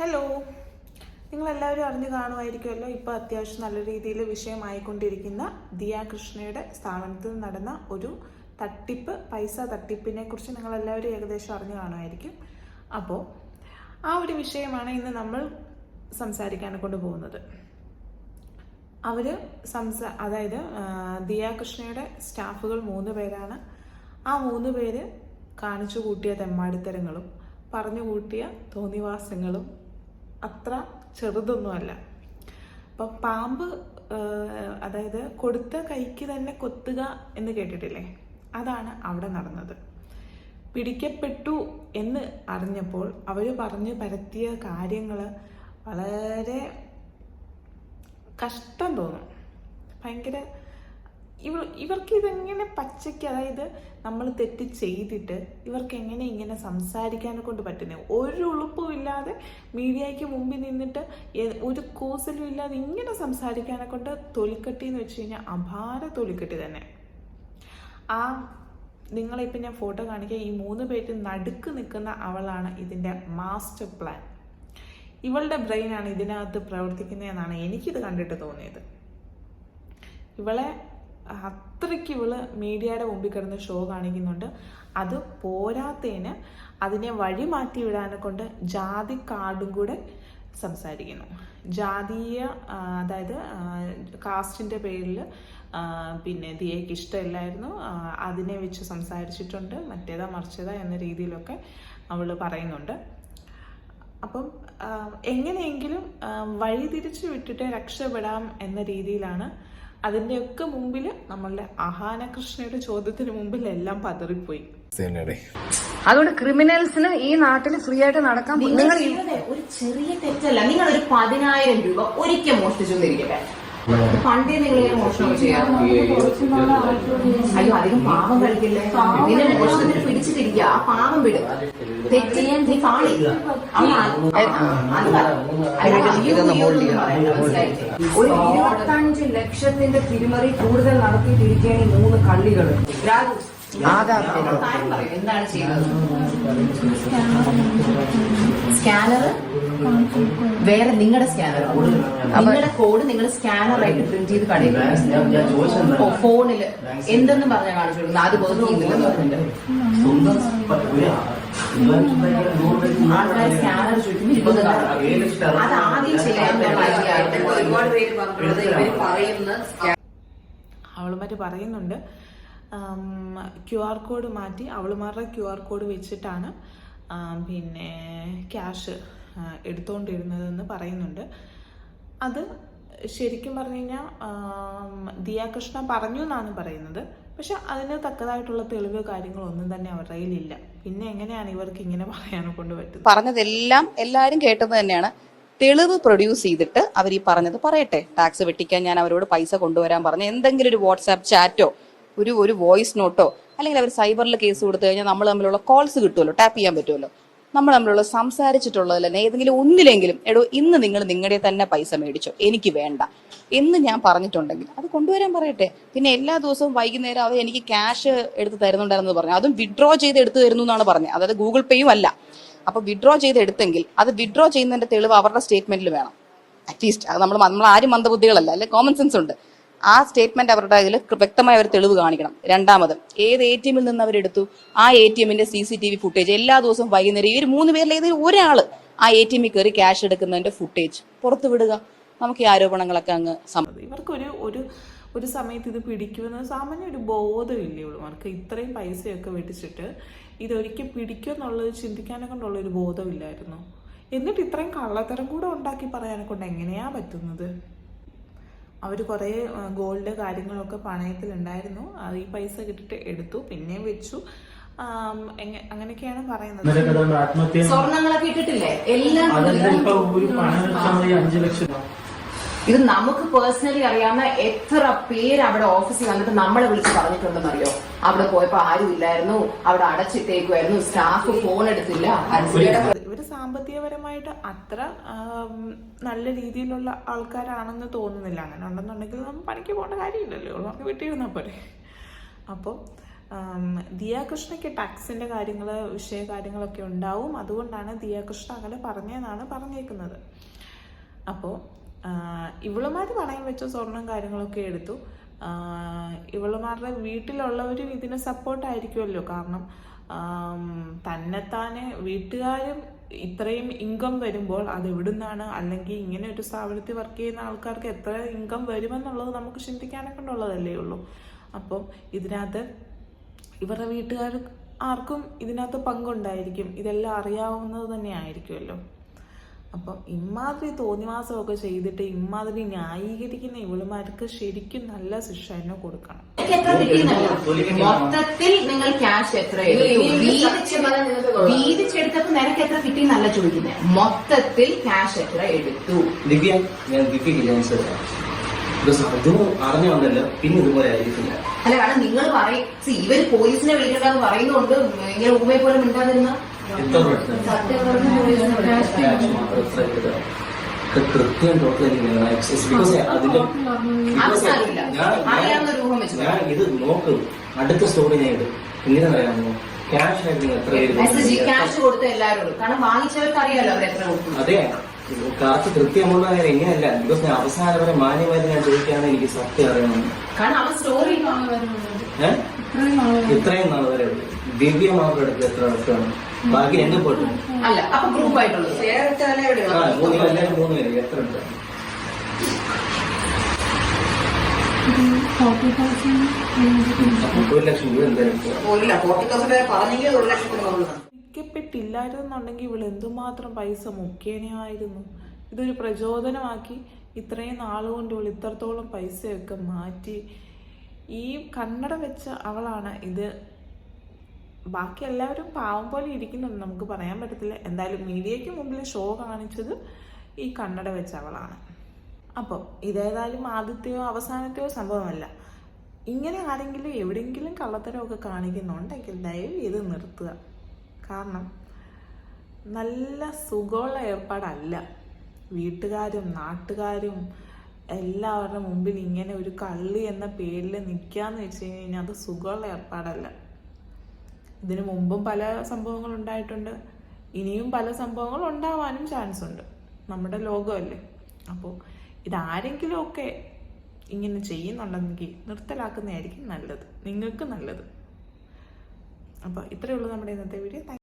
Hello നിങ്ങളെല്ലാവരും അറിഞ്ഞു കാണുമായിരിക്കുമല്ലോ ഇപ്പോൾ അത്യാവശ്യം നല്ല രീതിയിൽ വിഷയമായിക്കൊണ്ടിരിക്കുന്ന ദിയ കൃഷ്ണയുടെ സ്ഥാപനത്തിൽ നടന്ന ഒരു തട്ടിപ്പ് പൈസ തട്ടിപ്പിനെ കുറിച്ച് നിങ്ങളെല്ലാവരും ഏകദേശം അറിഞ്ഞു കാണുമായിരിക്കും. അപ്പോൾ ആ ഒരു വിഷയമാണ് ഇന്ന് നമ്മൾ സംസാരിക്കാൻ കൊണ്ടുപോകുന്നത്. അവർ സംസാ അതായത് ദിയ കൃഷ്ണയുടെ സ്റ്റാഫുകൾ മൂന്ന് പേരാണ്. ആ മൂന്ന് പേര് കാണിച്ചു കൂട്ടിയ തെമ്മാടിത്തരങ്ങളും പറഞ്ഞു കൂട്ടിയ തോന്നിവാസങ്ങളും അത്ര ചെറുതൊന്നുമല്ല. അപ്പം പാമ്പ് അതായത് കൊടുത്ത കൈക്ക് തന്നെ കൊത്തുക എന്ന് കേട്ടിട്ടില്ലേ? അതാണ് അവിടെ നടന്നത്. പിടിക്കപ്പെട്ടു എന്ന് അറിഞ്ഞപ്പോൾ അവർ പറഞ്ഞു പരത്തിയ കാര്യങ്ങൾ വളരെ കഷ്ടം തോന്നും. ഭയങ്കര ഇവർ ഇവർക്ക് ഇതെങ്ങനെ പച്ചയ്ക്ക് അതായത് നമ്മൾ തെറ്റ് ചെയ്തിട്ട് ഇവർക്ക് എങ്ങനെ ഇങ്ങനെ സംസാരിക്കാനെ കൊണ്ട് പറ്റുന്നത് ഒരു ഉളുപ്പും ഇല്ലാതെ മീഡിയയ്ക്ക് മുമ്പിൽ നിന്നിട്ട് ഒരു കൂസലും ഇല്ലാതെ ഇങ്ങനെ സംസാരിക്കാനെ കൊണ്ട് തൊലിക്കെട്ടി എന്ന് വെച്ച് കഴിഞ്ഞാൽ അപാര തൊലിക്കെട്ടി തന്നെ. ആ നിങ്ങളിപ്പോൾ ഞാൻ ഫോട്ടോ കാണിക്കുക ഈ മൂന്ന് പേര് നടുക്ക് നിൽക്കുന്ന അവളാണ് ഇതിന്റെ മാസ്റ്റർ പ്ലാൻ. ഇവളുടെ ബ്രെയിനാണ് ഇതിനകത്ത് പ്രവർത്തിക്കുന്നതെന്നാണ് എനിക്കിത് കണ്ടിട്ട് തോന്നിയത്. ഇവളെ അത്രയ്ക്ക് ഇവൾ മീഡിയയുടെ മുമ്പിൽ കിടന്ന് ഷോ കാണിക്കുന്നുണ്ട്. അത് പോരാത്തതിന് അതിനെ വഴി മാറ്റി വിടാനെ കൊണ്ട് ജാതി കാർഡും കൂടെ സംസാരിക്കുന്നു. ജാതീയ അതായത് കാസ്റ്റിന്റെ പേരിൽ പിന്നെ ദിയയ്ക്ക് ഇഷ്ടമില്ലായിരുന്നു. അതിനെ വെച്ച് സംസാരിച്ചിട്ടുണ്ട്. മറ്റേതാ മറിച്ചതാ എന്ന രീതിയിലൊക്കെ അവൾ പറയുന്നുണ്ട്. അപ്പം എങ്ങനെയെങ്കിലും വഴി തിരിച്ചു വിട്ടിട്ട് രക്ഷപ്പെടാം എന്ന രീതിയിലാണ് അതിന്റെയൊക്കെ മുമ്പിൽ നമ്മളുടെ അഹാന കൃഷ്ണയുടെ ചോദ്യത്തിന് മുമ്പിൽ എല്ലാം പതറിപ്പോയി. അതുകൊണ്ട് ക്രിമിനൽസിന് ഈ നാട്ടിൽ ഫ്രീ ആയിട്ട് നടക്കാൻ നിങ്ങൾ ഒരു ചെറിയ തെറ്റല്ല. നിങ്ങൾ ഒരു പതിനായിരം രൂപ ഒരിക്കൽ മോഷ്ടിച്ചു എന്നിരിക്കട്ടെ പണ്ടേ നിങ്ങൾ മോഷണം ചെയ്യാം അയ്യോ അധികം പാവം കളിക്കില്ലേ? നിന്നെ മോഷണത്തിന് പിടിച്ചിട്ടിരിക്കുക. ആ പാവം വിടും നീ? ഒരു ഇരുപത്തഞ്ച് ലക്ഷത്തിന്റെ തിരിമറി കൂടുതൽ നടത്തിയിട്ടിരിക്കുകയാണ് ഈ മൂന്ന് കള്ളികൾ എന്താണ് ചെയ്യുന്നത് സ്കാനർ? വേറെ നിങ്ങളുടെ സ്കാനർ. നിങ്ങളുടെ കോഡ് നിങ്ങൾ സ്കാനർ ആയിട്ട് പ്രിന്റ് ചെയ്ത് കടയിൽ ഓ ഫോണിൽ. എന്തെന്നും പറഞ്ഞാൽ കാണിച്ചു കൊടുക്കുന്നത് അത് പറഞ്ഞിട്ട്. ആൾക്കാർ സ്കാനർ അത് ഒരുപാട് പേര് പറയുന്നുണ്ട്. ക്യു ആർ കോഡ് മാറ്റി അവളുമാരുടെ ക്യു ആർ കോഡ് വെച്ചിട്ടാണ് പിന്നെ ക്യാഷ് എടുത്തുകൊണ്ടിരുന്നതെന്ന് പറയുന്നുണ്ട്. അത് ശരിക്കും പറഞ്ഞു കഴിഞ്ഞാൽ ദിയാകൃഷ്ണ പറഞ്ഞു എന്നാണ് പറയുന്നത്. പക്ഷെ അതിന് തക്കതായിട്ടുള്ള തെളിവ് കാര്യങ്ങളൊന്നും തന്നെ അവരുടെ കയ്യിലില്ല. പിന്നെ എങ്ങനെയാണ് ഇവർക്ക് ഇങ്ങനെ പറയാനെ കൊണ്ട് പറ്റുന്നത്? പറഞ്ഞതെല്ലാം എല്ലാരും കേട്ടത് തന്നെയാണ്. തെളിവ് പ്രൊഡ്യൂസ് ചെയ്തിട്ട് അവർ ഈ പറഞ്ഞത് പറയട്ടെ. ടാക്സ് വെട്ടിക്കാൻ ഞാൻ അവരോട് പൈസ കൊണ്ടുവരാൻ പറഞ്ഞു. എന്തെങ്കിലും ഒരു വാട്സാപ്പ് ചാറ്റോ ഒരു ഒരു വോയിസ് നോട്ടോ അല്ലെങ്കിൽ അവർ സൈബറിൽ കേസ് കൊടുത്തു കഴിഞ്ഞാൽ നമ്മൾ തമ്മിലുള്ള കോൾസ് കിട്ടുമല്ലോ. ടാപ്പ് ചെയ്യാൻ പറ്റുമല്ലോ. നമ്മൾ നമ്മളുള്ള സംസാരിച്ചിട്ടുള്ളത് തന്നെ ഏതെങ്കിലും ഒന്നിലെങ്കിലും എടോ ഇന്ന് നിങ്ങൾ നിങ്ങളുടെ തന്നെ പൈസ മേടിച്ചോ. എനിക്ക് വേണ്ട. എന്ന് ഞാൻ പറഞ്ഞിട്ടുണ്ടെങ്കിൽ അത് കൊണ്ടുവരാൻ പറയട്ടെ. പിന്നെ എല്ലാ ദിവസവും വൈകുന്നേരം അവർ എനിക്ക് ക്യാഷ് എടുത്ത് തരുന്നുണ്ടായിരുന്നു പറഞ്ഞു. അതും വിഡ്രോ ചെയ്ത് എടുത്തു തരുന്നു എന്നാണ് പറഞ്ഞത്. അതായത് ഗൂഗിൾ പേയും അല്ല. അപ്പൊ വിഡ്രോ ചെയ്ത് എടുത്തെങ്കിൽ അത് വിഡ്രോ ചെയ്യുന്നതിന്റെ തെളിവ് അവരുടെ സ്റ്റേറ്റ്മെന്റിൽ വേണം. അറ്റ്ലീസ്റ്റ് അത് നമ്മൾ നമ്മൾ ആരും മന്ദബുദ്ധികളല്ല. അല്ലെ? കോമൺ സെൻസ് ഉണ്ട്. ആ സ്റ്റേറ്റ്മെന്റ് അവരുടെ അതിൽ വ്യക്തമായ ഒരു തെളിവ് കാണിക്കണം. രണ്ടാമത് ഏത് എ ടി എമ്മിൽ നിന്ന് അവരെടുത്തു? ആ എ ടി എമ്മിന്റെ C C T V footage എല്ലാ ദിവസവും വൈകുന്നേരം ഇവർ മൂന്ന് പേരിൽ ഏതെങ്കിലും ഒരാൾ ആ എ ടി എമ്മിൽ കയറി ക്യാഷ് എടുക്കുന്നതിന്റെ ഫുട്ടേജ് പുറത്തു വിടുക. നമുക്ക് ഈ ആരോപണങ്ങളൊക്കെ അങ്ങ് ഇവർക്കൊരു ഒരു ഒരു സമയത്ത് ഇത് പിടിക്കുമെന്ന് സാമാന്യ ഒരു ബോധമില്ലേ ഉള്ളവർക്ക് ഇത്രയും പൈസയൊക്കെ വെട്ടിച്ചിട്ട് ഇതൊരിക്കൽ പിടിക്കുമെന്നുള്ളത് ചിന്തിക്കാനെ കൊണ്ടുള്ള ഒരു ബോധമില്ലായിരുന്നു. എന്നിട്ട് ഇത്രയും കള്ളത്തരം കൂടെ ഉണ്ടാക്കി പറയാനെ കൊണ്ട് എങ്ങനെയാ പറ്റുന്നത്? അവർ കുറേ ഗോൾഡ് കാര്യങ്ങളൊക്കെ പണയത്തിലുണ്ടായിരുന്നു. അത് ഈ പൈസ കിട്ടിയിട്ട് എടുത്തു പിന്നെയും വെച്ചു. അങ്ങനെയൊക്കെയാണ് പറയുന്നത്. സ്വർണങ്ങളൊക്കെ ഇട്ടിട്ടില്ലേ എല്ലാം ഇത് നമുക്ക് പേഴ്സണലി അറിയാവുന്ന എത്ര പേര് അവിടെ ഓഫീസിൽ വന്നിട്ട് നമ്മളെ വിളിച്ച് പറഞ്ഞിട്ടുണ്ടെന്ന് അറിയോ അവിടെ പോയപ്പോ ആരും ഇല്ലായിരുന്നു അവിടെ അടച്ചിട്ടേക്കുമായിരുന്നു സ്റ്റാഫ് ഫോൺ എടുത്തില്ല. സാമ്പത്തികപരമായിട്ട് അത്ര നല്ല രീതിയിലുള്ള ആൾക്കാരാണെന്ന് തോന്നുന്നില്ല. അങ്ങനെ ഉണ്ടെന്നുണ്ടെങ്കിൽ നമ്മൾ പണിക്ക് പോകേണ്ട കാര്യമില്ലല്ലോ. നമുക്ക് വീട്ടിൽ ഇരുന്നാൽ പോരെ അപ്പോൾ ദിയാകൃഷ്ണയ്ക്ക് ടാക്സിന്റെ കാര്യങ്ങൾ വിഷയ കാര്യങ്ങളൊക്കെ ഉണ്ടാവും. അതുകൊണ്ടാണ് ദിയാകൃഷ്ണ അങ്ങനെ പറഞ്ഞതെന്നാണ് പറഞ്ഞേക്കുന്നത്. അപ്പോൾ ഇവളുമാർ പണയം വെച്ച സ്വർണം കാര്യങ്ങളൊക്കെ എടുത്തു. ഇവളുമാരുടെ വീട്ടിലുള്ളവരും ഇതിന് സപ്പോർട്ടായിരിക്കുമല്ലോ കാരണം തന്നെത്താനെ വീട്ടുകാരും ഇത്രയും ഇൻകം വരുമ്പോൾ അത് എവിടുന്നാണ്? അല്ലെങ്കിൽ ഇങ്ങനെ ഒരു സ്ഥാപനത്തിൽ വർക്ക് ചെയ്യുന്ന ആൾക്കാർക്ക് എത്ര ഇൻകം വരുമെന്നുള്ളത് നമുക്ക് ചിന്തിക്കാനൊക്കെ ഉള്ളതല്ലേ ഉള്ളൂ. അപ്പം ഇതിനകത്ത് ഇവരുടെ വീട്ടുകാർ ആർക്കും ഇതിനകത്ത് പങ്കുണ്ടായിരിക്കും. ഇതെല്ലാം അറിയാവുന്നത് തന്നെ ആയിരിക്കുമല്ലോ. അപ്പം ഇമാതിരി തോന്നിവാസമൊക്കെ ചെയ്തിട്ട് ഇമാതിരി ന്യായീകരിക്കുന്ന ഇവളുമാർക്ക് ശരിക്കും നല്ല ശിക്ഷ തന്നെ കൊടുക്കണം. മൊത്തത്തിൽ നിങ്ങൾ ക്യാഷ് എത്ര വീതിച്ചെടുത്തപ്പോ നിനക്ക് എത്ര കിട്ടി നല്ല ചോദിക്കുന്നത് മൊത്തത്തിൽ ക്യാഷ് എത്ര എടുത്തു? ദിവ്യ ഞാൻ ദിവ്യക്ക് ആൻസർ തരാം ബിക്കോസ് അതും അറിഞ്ഞു പിന്നെ ഇതുപോലെ ആയിരിക്കില്ല. അല്ല കാരണം നിങ്ങൾ പറയും ഇവർ പോലീസിനെ വിളിക്കണ്ടെന്ന് പറയുന്നുണ്ട് ഇങ്ങനെ ഊമയെ പോലെ മിണ്ടാതിരുന്ന? എത്ര കൃത്യം സാരമില്ല. ഞാൻ- ഇത് നോക്കും അടുത്ത സ്റ്റോറി ഞാൻ ഇടും എങ്ങനെ പറയാമോ ക്യാഷ് ആയിട്ട് എത്ര കൊടുത്ത കാരണം അതെ കറക്റ്റ് കൃത്യമുള്ള കാര്യം എങ്ങനെയല്ല ബിക്കോസ് ഞാൻ അവസാന വരെ മാന്യമായിട്ട് ഞാൻ ചോദിക്കാണ് എനിക്ക് സത്യം അറിയണം കാരണം സ്റ്റോറി ഇത്രയും നാൾ വരെ ദിവ്യ മാത്രം എടുക്കുക എത്ര എടുക്കണം ബാക്കി എന്നെ പോയിട്ട് അല്ല അപ്പൊ ഗ്രൂപ്പ് ആയിട്ടുള്ളത്. ആ മൂന്ന് എല്ലാവരും മൂന്ന് പേര് എത്ര ഉണ്ട്? ഒരു ലക്ഷം രൂപ എന്തായാലും ഇവൾ എന്തുമാത്രം പൈസ മുഖേനയായിരുന്നു. ഇതൊരു പ്രചോദനമാക്കി ഇത്രയും നാളുകൊണ്ട് ഇവൾ ഇത്രത്തോളം പൈസയൊക്കെ മാറ്റി. ഈ കണ്ണട വെച്ച അവളാണ് ഇത് ബാക്കി എല്ലാവരും പാവം പോലെ ഇരിക്കുന്നുണ്ട് നമുക്ക് പറയാൻ പറ്റത്തില്ല. എന്തായാലും മീഡിയയ്ക്ക് മുമ്പിൽ ഷോ കാണിച്ചത് ഈ കണ്ണട വെച്ച അവളാണ്. അപ്പോൾ ഇതേതായാലും ആദ്യത്തെയോ അവസാനത്തെയോ സംഭവമല്ല. ഇങ്ങനെ ആരെങ്കിലും എവിടെയെങ്കിലും കള്ളത്തരമൊക്കെ കാണിക്കുന്നുണ്ടെങ്കിൽ ദയവ് ഇത് നിർത്തുക. കാരണം നല്ല സുഖമുള്ള ഏർപ്പാടല്ല. വീട്ടുകാരും നാട്ടുകാരും എല്ലാവരുടെ മുമ്പിൽ ഇങ്ങനെ ഒരു കള്ളി എന്ന പേരിൽ നിൽക്കുക എന്ന് വെച്ച് കഴിഞ്ഞാൽ അത് സുഖമുള്ള ഏർപ്പാടല്ല. ഇതിനു മുമ്പും പല സംഭവങ്ങൾ ഉണ്ടായിട്ടുണ്ട്. ഇനിയും പല സംഭവങ്ങൾ ഉണ്ടാവാനും ചാൻസ് ഉണ്ട്. നമ്മുടെ ലോകമല്ലേ? അപ്പോൾ ഇതാരെങ്കിലും ഒക്കെ ഇങ്ങനെ ചെയ്യുന്നുണ്ടെങ്കിൽ നിർത്തലാക്കുന്നതായിരിക്കും നല്ലത്. നിങ്ങൾക്ക് നല്ലത്. അപ്പോൾ ഇത്രയേ ഉള്ളൂ നമ്മുടെ ഇന്നത്തെ വീഡിയോ